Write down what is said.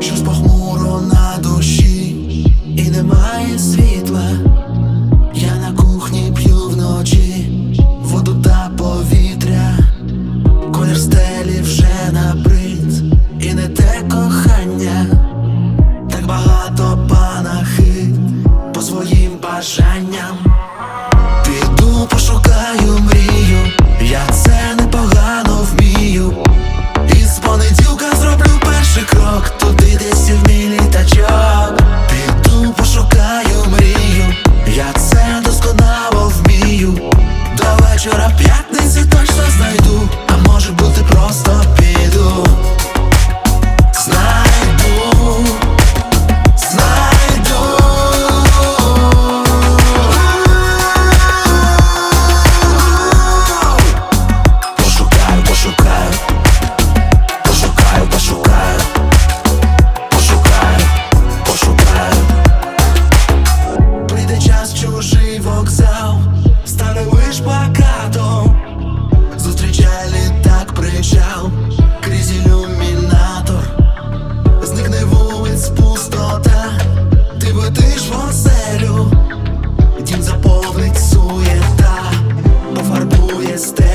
щось похмуро на душі, і немає світла, я на кухні п'ю вночі, воду та повітря, колір стелі вже набрид, і не те кохання, так багато панахи. По своїм бажанням. пошукаю, пошукаю, пошукаю, пошукаю, пошукаю. Прийде час чужий вокзал, стане лиш плакатом. Зустрічай причал крізь ілюмінатор, зникне вулиць пустота, ти летиш в оселю, заповнить суєта, пофарбує стелю